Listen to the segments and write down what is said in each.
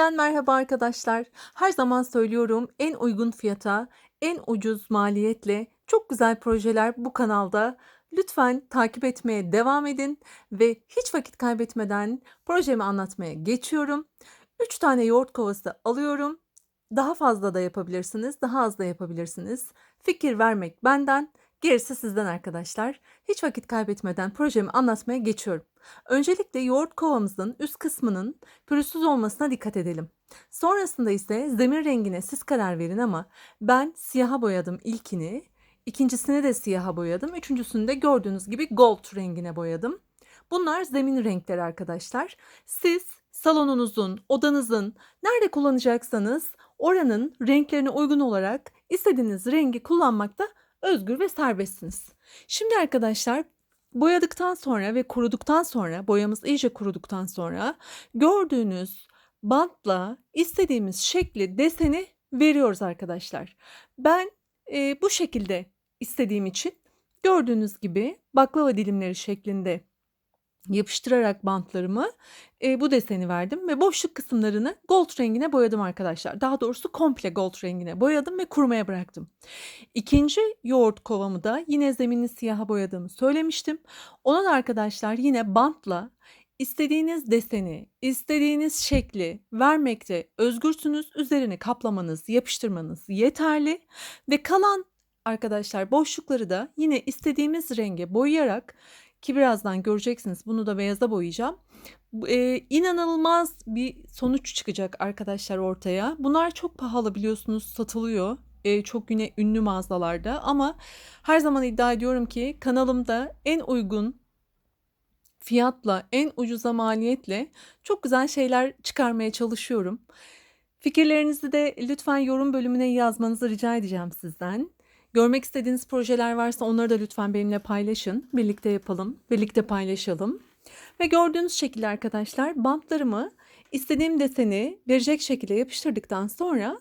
Yeniden merhaba arkadaşlar. Her zaman söylüyorum en uygun fiyata, en ucuz maliyetle çok güzel projeler bu kanalda. Lütfen takip etmeye devam edin ve hiç vakit kaybetmeden projemi anlatmaya geçiyorum. 3 tane yoğurt kovası alıyorum. Daha fazla da yapabilirsiniz, daha az da yapabilirsiniz. Fikir vermek benden, gerisi sizden arkadaşlar. Hiç vakit kaybetmeden projemi anlatmaya geçiyorum. Öncelikle yoğurt kovamızın üst kısmının pürüzsüz olmasına dikkat edelim. Sonrasında ise zemin rengine siz karar verin ama ben siyaha boyadım ilkini, ikincisini de siyaha boyadım, üçüncüsünü de gördüğünüz gibi gold rengine boyadım. Bunlar zemin renkleri arkadaşlar. Siz salonunuzun, odanızın nerede kullanacaksanız oranın renklerine uygun olarak istediğiniz rengi kullanmakta özgür ve serbestsiniz. Şimdi arkadaşlar boyadıktan sonra ve kuruduktan sonra boyamız iyice kuruduktan sonra gördüğünüz bantla istediğimiz şekli deseni veriyoruz arkadaşlar. Ben e, bu şekilde istediğim için gördüğünüz gibi baklava dilimleri şeklinde yapıştırarak bantlarımı e, bu deseni verdim ve boşluk kısımlarını gold rengine boyadım arkadaşlar. Daha doğrusu komple gold rengine boyadım ve kurumaya bıraktım. İkinci yoğurt kovamı da yine zemini siyaha boyadığımı söylemiştim. Ona da arkadaşlar yine bantla istediğiniz deseni, istediğiniz şekli vermekte özgürsünüz. Üzerini kaplamanız, yapıştırmanız yeterli ve kalan arkadaşlar boşlukları da yine istediğimiz renge boyayarak ki birazdan göreceksiniz bunu da beyaza boyayacağım. Ee, inanılmaz bir sonuç çıkacak arkadaşlar ortaya. Bunlar çok pahalı biliyorsunuz satılıyor. Ee, çok yine ünlü mağazalarda ama her zaman iddia ediyorum ki kanalımda en uygun fiyatla, en ucuza maliyetle çok güzel şeyler çıkarmaya çalışıyorum. Fikirlerinizi de lütfen yorum bölümüne yazmanızı rica edeceğim sizden. Görmek istediğiniz projeler varsa onları da lütfen benimle paylaşın. Birlikte yapalım, birlikte paylaşalım. Ve gördüğünüz şekilde arkadaşlar bantlarımı istediğim deseni verecek şekilde yapıştırdıktan sonra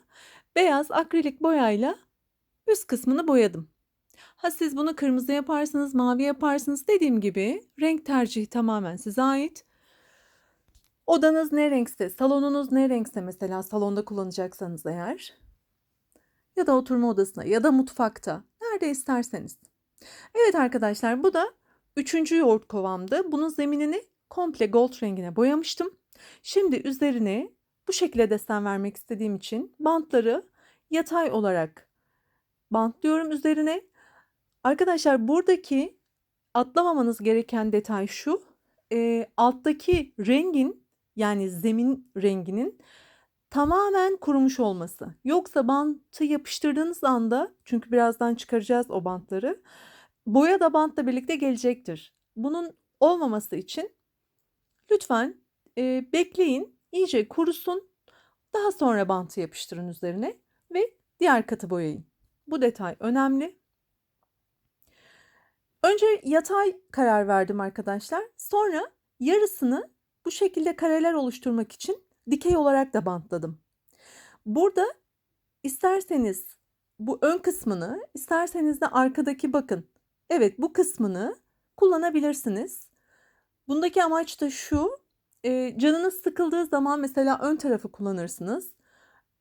beyaz akrilik boyayla üst kısmını boyadım. Ha siz bunu kırmızı yaparsınız, mavi yaparsınız dediğim gibi renk tercihi tamamen size ait. Odanız ne renkse, salonunuz ne renkse mesela salonda kullanacaksanız eğer ya da oturma odasına ya da mutfakta nerede isterseniz. Evet arkadaşlar bu da üçüncü yoğurt kovamdı. Bunun zeminini komple gold rengine boyamıştım. Şimdi üzerine bu şekilde desen vermek istediğim için bantları yatay olarak bantlıyorum üzerine. Arkadaşlar buradaki atlamamanız gereken detay şu. E, alttaki rengin yani zemin renginin tamamen kurumuş olması. Yoksa bantı yapıştırdığınız anda çünkü birazdan çıkaracağız o bantları. Boya da bantla birlikte gelecektir. Bunun olmaması için lütfen e, bekleyin, iyice kurusun. Daha sonra bantı yapıştırın üzerine ve diğer katı boyayın. Bu detay önemli. Önce yatay karar verdim arkadaşlar. Sonra yarısını bu şekilde kareler oluşturmak için dikey olarak da bantladım. Burada isterseniz bu ön kısmını, isterseniz de arkadaki bakın. Evet bu kısmını kullanabilirsiniz. Bundaki amaç da şu. E, canınız sıkıldığı zaman mesela ön tarafı kullanırsınız.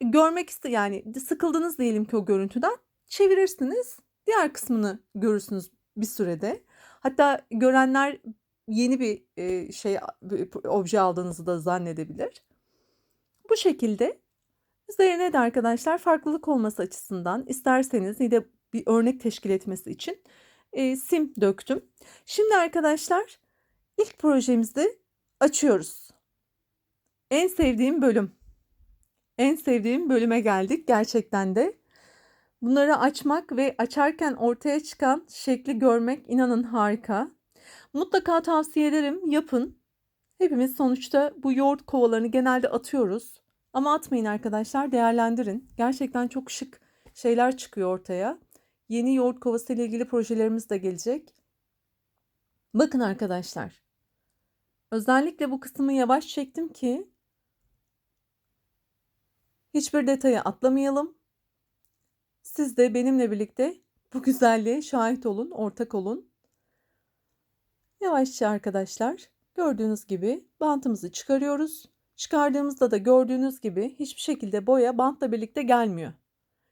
Görmek iste yani sıkıldınız diyelim ki o görüntüden çevirirsiniz. Diğer kısmını görürsünüz bir sürede. Hatta görenler yeni bir e, şey obje aldığınızı da zannedebilir. Bu şekilde üzerine de arkadaşlar farklılık olması açısından isterseniz da bir örnek teşkil etmesi için e, sim döktüm. Şimdi arkadaşlar ilk projemizi açıyoruz. En sevdiğim bölüm. En sevdiğim bölüme geldik gerçekten de. Bunları açmak ve açarken ortaya çıkan şekli görmek inanın harika. Mutlaka tavsiye ederim yapın. Hepimiz sonuçta bu yoğurt kovalarını genelde atıyoruz. Ama atmayın arkadaşlar değerlendirin. Gerçekten çok şık şeyler çıkıyor ortaya. Yeni yoğurt kovası ile ilgili projelerimiz de gelecek. Bakın arkadaşlar. Özellikle bu kısmı yavaş çektim ki hiçbir detayı atlamayalım. Siz de benimle birlikte bu güzelliğe şahit olun, ortak olun. Yavaşça arkadaşlar gördüğünüz gibi bantımızı çıkarıyoruz. Çıkardığımızda da gördüğünüz gibi hiçbir şekilde boya bantla birlikte gelmiyor.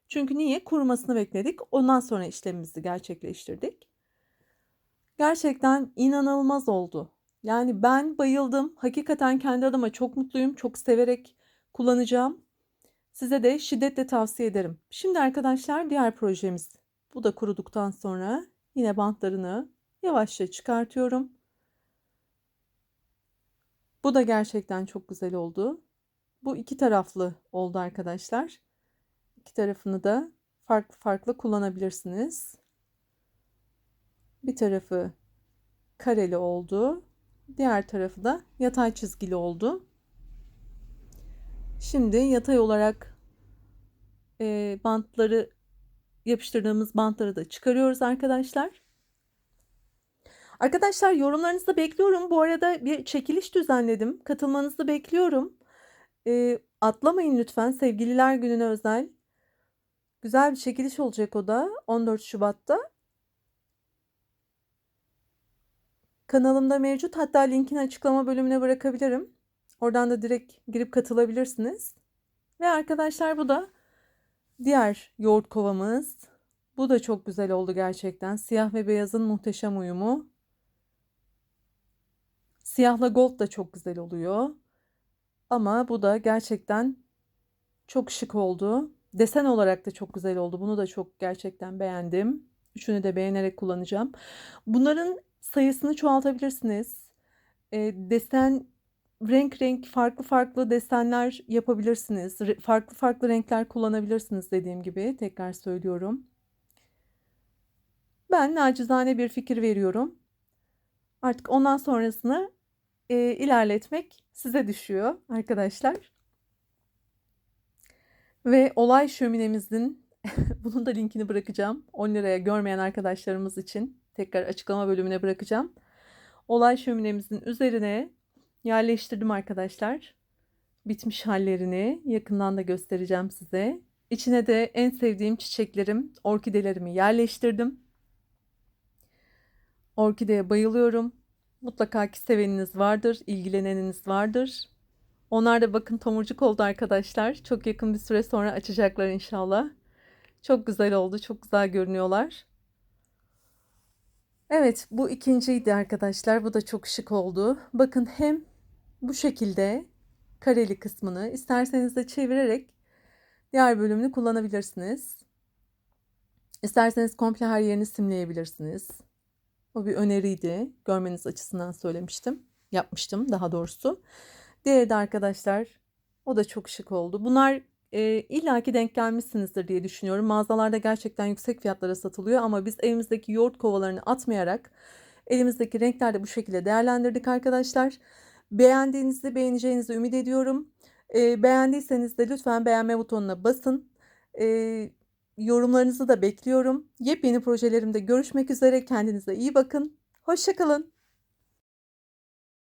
Çünkü niye? Kurumasını bekledik. Ondan sonra işlemimizi gerçekleştirdik. Gerçekten inanılmaz oldu. Yani ben bayıldım. Hakikaten kendi adıma çok mutluyum. Çok severek kullanacağım. Size de şiddetle tavsiye ederim. Şimdi arkadaşlar diğer projemiz. Bu da kuruduktan sonra yine bantlarını yavaşça çıkartıyorum. Bu da gerçekten çok güzel oldu. Bu iki taraflı oldu arkadaşlar. İki tarafını da farklı farklı kullanabilirsiniz. Bir tarafı kareli oldu. Diğer tarafı da yatay çizgili oldu. Şimdi yatay olarak e, bantları yapıştırdığımız bantları da çıkarıyoruz arkadaşlar. Arkadaşlar yorumlarınızı bekliyorum. Bu arada bir çekiliş düzenledim. Katılmanızı bekliyorum. E, atlamayın lütfen sevgililer gününe özel. Güzel bir çekiliş olacak o da 14 Şubat'ta. Kanalımda mevcut. Hatta linkini açıklama bölümüne bırakabilirim. Oradan da direkt girip katılabilirsiniz. Ve arkadaşlar bu da diğer yoğurt kovamız. Bu da çok güzel oldu gerçekten. Siyah ve beyazın muhteşem uyumu. Siyahla gold da çok güzel oluyor. Ama bu da gerçekten çok şık oldu. Desen olarak da çok güzel oldu. Bunu da çok gerçekten beğendim. Üçünü de beğenerek kullanacağım. Bunların sayısını çoğaltabilirsiniz. E, desen renk renk farklı farklı desenler yapabilirsiniz. Re- farklı farklı renkler kullanabilirsiniz dediğim gibi. Tekrar söylüyorum. Ben nacizane bir fikir veriyorum. Artık ondan sonrasını e, ilerletmek size düşüyor arkadaşlar. Ve olay şöminemizin bunun da linkini bırakacağım. 10 liraya görmeyen arkadaşlarımız için tekrar açıklama bölümüne bırakacağım. Olay şöminemizin üzerine yerleştirdim arkadaşlar. Bitmiş hallerini yakından da göstereceğim size. İçine de en sevdiğim çiçeklerim, orkidelerimi yerleştirdim. Orkideye bayılıyorum. Mutlaka ki seveniniz vardır, ilgileneniniz vardır. Onlar da bakın tomurcuk oldu arkadaşlar. Çok yakın bir süre sonra açacaklar inşallah. Çok güzel oldu. Çok güzel görünüyorlar. Evet bu ikinciydi arkadaşlar. Bu da çok şık oldu. Bakın hem bu şekilde kareli kısmını isterseniz de çevirerek diğer bölümünü kullanabilirsiniz. İsterseniz komple her yerini simleyebilirsiniz. O bir öneriydi. Görmeniz açısından söylemiştim. Yapmıştım daha doğrusu. Diğeri de arkadaşlar o da çok şık oldu. Bunlar e, illaki denk gelmişsinizdir diye düşünüyorum. Mağazalarda gerçekten yüksek fiyatlara satılıyor ama biz evimizdeki yoğurt kovalarını atmayarak elimizdeki renkleri de bu şekilde değerlendirdik arkadaşlar. Beğendiğinizi, beğeneceğinizi ümit ediyorum. E, beğendiyseniz de lütfen beğenme butonuna basın. E, yorumlarınızı da bekliyorum. Yepyeni projelerimde görüşmek üzere. Kendinize iyi bakın. Hoşçakalın.